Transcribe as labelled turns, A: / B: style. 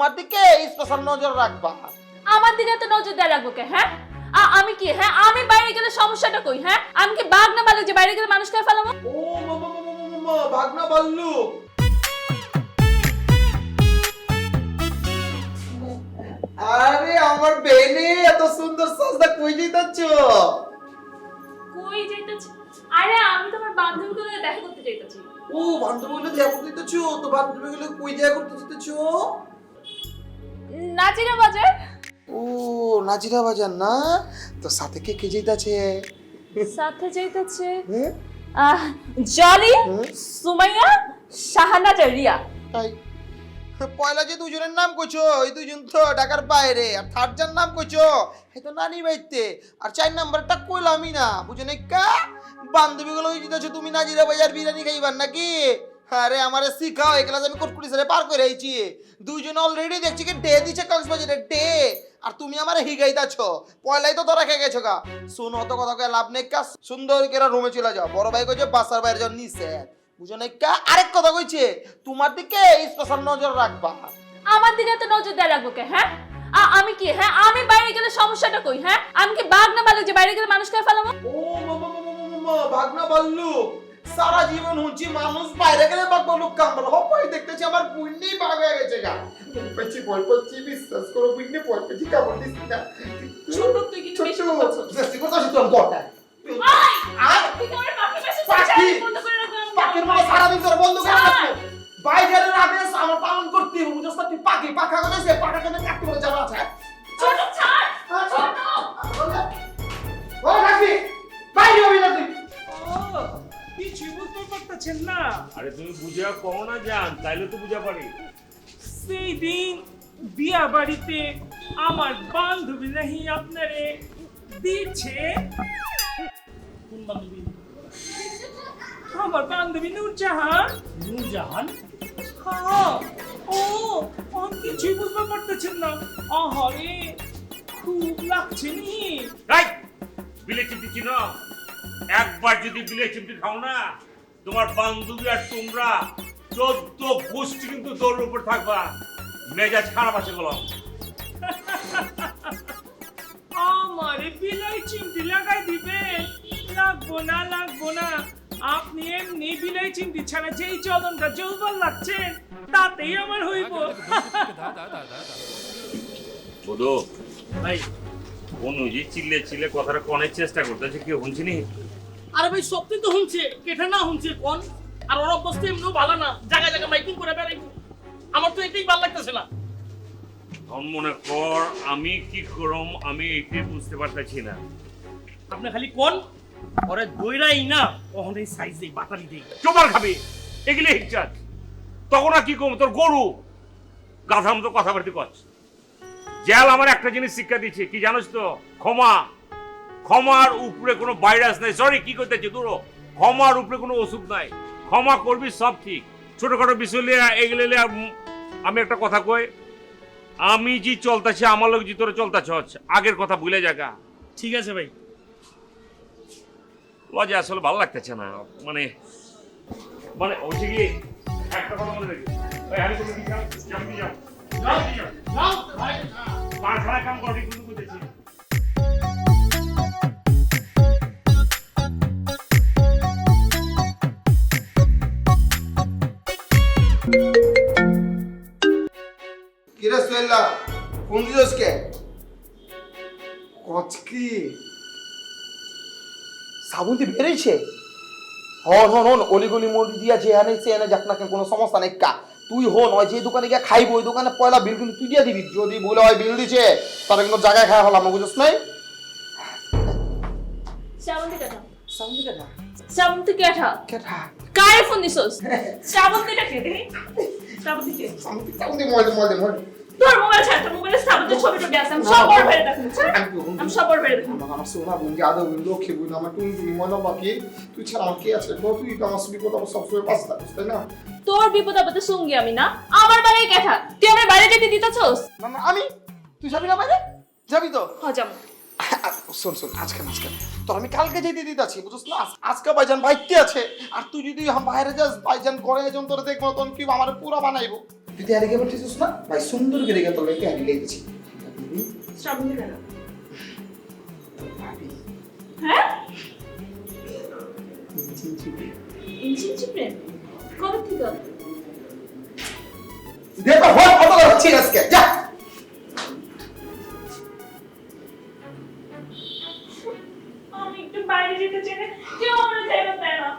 A: তোমার দিকে স্পেশাল নজর রাখবা।
B: আমার দিকে তো নজর দেওয়া রাখব কে হ্যাঁ? আমি কি হ্যাঁ? আমি বাইরে গেলে সমস্যাটা কই হ্যাঁ? আমি কি বাঘ না বালক যে বাইরে গেলে মানুষ খেয়ে ফেলাবো
A: ও মামা ভাগনা বাল্লু আরে আমার বেনে এত সুন্দর সাজদা কই যাইতাছ
B: কই যাইতেছি আরে আমি তোমার বান্ধবীগুলো দেখা করতে যাইতেছি
A: ও বান্ধবী গুলো দেখা করতে যাইতাছ তো বান্ধবী গুলো কই দেখা করতে যাইতাছ
B: নাচিরা বাজার
A: ও নাজিরা বাজার না? তো সাথে কে কে যাইতাছে?
B: সাথে যাইতেছে? জলি সুমাইয়া শাহানা রিয়া।
A: তাই? পয়লা যে দুজনের নাম কইছো ওই দুজন তো ঢাকার বাইরে আর থার্ড যার নাম কইছো এই তো নানি বাইতে আর চার নাম্বারটা কইলামই না বুঝো কা বান্ধবী গুলো জিতেছো তুমি নাজিরা বাজার বিরিয়ানি খাইবার নাকি? আরে আমারে শিখাও এই ক্লাস আমি কোটকুটি সারে পার করে আইছি। দুইজন অলরেডি দেখছি কি ডে দিছে কক্সবাজারে ডে আর তুমি আমারে হিগাইতাছো। পয়লাই তো ধরা খেয়ে গেছো গা। শুনো অত কথা কয়ে লাভ নেই কা সুন্দর করে রুমে চলে যাও। বড় ভাই কইছে বাসার বাইরে যাও নিছে বুঝো না কা? আরেক কথা কইছে তোমার দিকে স্পেশাল নজর রাখবা।
B: আমার দিকে তো নজর দেওয়া রাখব কে হ্যাঁ? আমি কি হ্যাঁ? আমি বাইরে গেলে সমস্যাটা কই হ্যাঁ? আমি কি বাঘ না বালক যে বাইরে গেলে মানুষ খেয়ে ফেলাবো?
A: ও মামা মামা মামা ভাগনা বাল্লু। সারা জীবন হুঁচি মানুষ বাইরে গেলে বাঘ লোক কামড় হপাই দেখতেছি আমার পুণ্যই বাঘ হয়ে গেছে গা পেছি ভয় পাচ্ছি বিশ্বাস করো পুণ্যে ভয় পাচ্ছি কামড় দিস না
B: ছোট তুই কিন্তু বেশি কথা।
A: বেশি কথা
B: আয়!
A: আর
B: তুই কি আমার পাখির পাশে
A: পাখি?
B: করে।
A: পাখির তোর বন্ধ করে। রাখব আদেশ আমার পালন করতে হবে বুঝছ না তুই পাখি পাখা করে সে পাখা কেন
C: বুঝতে পারতেছেন না?
D: আরে তুমি বুঝা কও না জান তাইলে তো বুঝা পারি।
C: সেই দিন বিয়া বাড়িতে আমার বান্ধবী নাহি আপনারে দিচ্ছে কোন বান্ধবী? আমার বান্ধবী নূরজাহান। নূরজাহান? হ্যাঁ ও আমি কিছুই বুঝতে পারতেছেন না। আহারে খুব লাগছে নি।
D: এই বিলে চিমটি চিনো? একবার যদি বিলে চিমটি খাও না তোমার বান্ধবী আর তোমরা চোদ্দ গোষ্ঠী কিন্তু দৌড়ের উপর থাকবা। মেজাজ খারাপ আছে বলো।
C: আমারে বিলাই চিমটি লাগাই দিবেন লাগবো না লাগবো না। আপনি এমনি বিলাই চিমটি ছাড়া যেই চলনটা যৌবন লাগছেন তাতেই আমার হইব।
D: বধু
C: ভাই।
D: অনুজি চিল্লে চিল্লে কথাটা কনের চেষ্টা করতেছে কেউ শুনছি নি?
E: আরে ভাই সত্যি তো শুনছে কেটা না শুনছে কোন? আর ওর অবস্থা এমনিও ভালো না জায়গায় জায়গায় মাইকিং করে বেড়াইবো। আমার তো এটাই ভালো লাগতেছে না।
D: মনে কর আমি কি করম আমি এইটাই বুঝতে পারতেছি না।
E: আপনি খালি কোন? ওরে দইরাই না কখন এই সাইজ দেই বাটারি দেই।
D: চোপার খাবি এগুলি হিকচাট তখন আর কি করব তোর গরু? গাধার মতো কথাবার্তি করছে জেল আমার একটা জিনিস শিক্ষা দিচ্ছে কি জানোস তো? ক্ষমা। ক্ষমার উপরে কোনো ভাইরাস নাই। সরি কি করতেছি দূর। ক্ষমার উপরে কোনো ওষুধ নাই। ক্ষমা করবি সব ঠিক। ছোটখাটো বিষয় লিয়ে এগুলো লিয়ে আমি একটা কথা কই। আমি যে চলতেছি আমার লোক যে তোরা চলতেছ আগের কথা ভুলে জায়গা
E: ঠিক আছে ভাই।
D: লজে আসলে ভালো লাগতেছে না। মানে মানে হচ্ছে কি একটা কথা রাখি ওই হারি করে দিই যাও যাও যাও যাও দিয়ে যাও
E: যাও ভাই
D: কাম করে কিন্তু বুঝেছি
A: কচকি সাবুনটি বেরিয়েছে? হন হন হন অলিগলি মলি দিয়া যে এনে সে এনে যাক না কেন কোনো সমস্যা নেই কা। তুই হন ওই যে দোকানে গিয়ে খাইবো ওই দোকানে পয়লা বিল কিন্তু তুই দিয়ে দিবি। যদি বলে হয় বিল দিছে তাহলে কিন্তু জায়গায় খাওয়া হলাম বুঝছ নাই?
B: শ্রাবন্তী কেটা
A: সাবুনটি কেটা
B: শ্রাবন্তী কেটা
A: কেটা
B: কারে ফোন দিছস? শ্রাবন্তীটা কে দেখি শ্রাবন্তী কে
A: সাবুনটি সাবুনটি ময়দে ময়দে ময়দে
B: তোর মোবাইল ছাড় তোর মোবাইলে শ্রাবন্তীর ছবিটা আছে আমি সব বড় বেড়ে দেখুন আমি সব বড় বেড়ে দেখুন
A: আমার সোনা বোন যে আদৌ লক্ষ্মী বোন আমার টুন টুনি ময়না পাখি তুই ছাড়া আমার কে আছে? গো তুই তো আমার বিপদ আমার সবসময় পাশে থাকিস তাই না?
B: তোর বিপদ আপদে সঙ্গী আমি না। আমার বাড়ি কেঠা তুই আমার বাইরে যেতে দিতেছস?
A: না না আমি? তুই যাবি না বাইরে? যাবি তো?
B: হ্যাঁ যাব।
A: শোন শোন আজকে আজকে। তোর আমি কালকে যেতে দিতেছি বুঝছ না? আজ- আজকে ভাইজান বাইতে আছে আর তুই যদি বাইরে যাস ভাইজান ঘরে একজন তোর দেখব তখন কি আমার পুরা বানাইবো। তুই আর এদিকে বলছিস না? ভাই সুন্দর করে গেতো লেগে হারি লেগেছি।
B: হ্যাঁ? কবে থেকে?
A: দেখো হয় কত হচ্ছে আজকে? যা!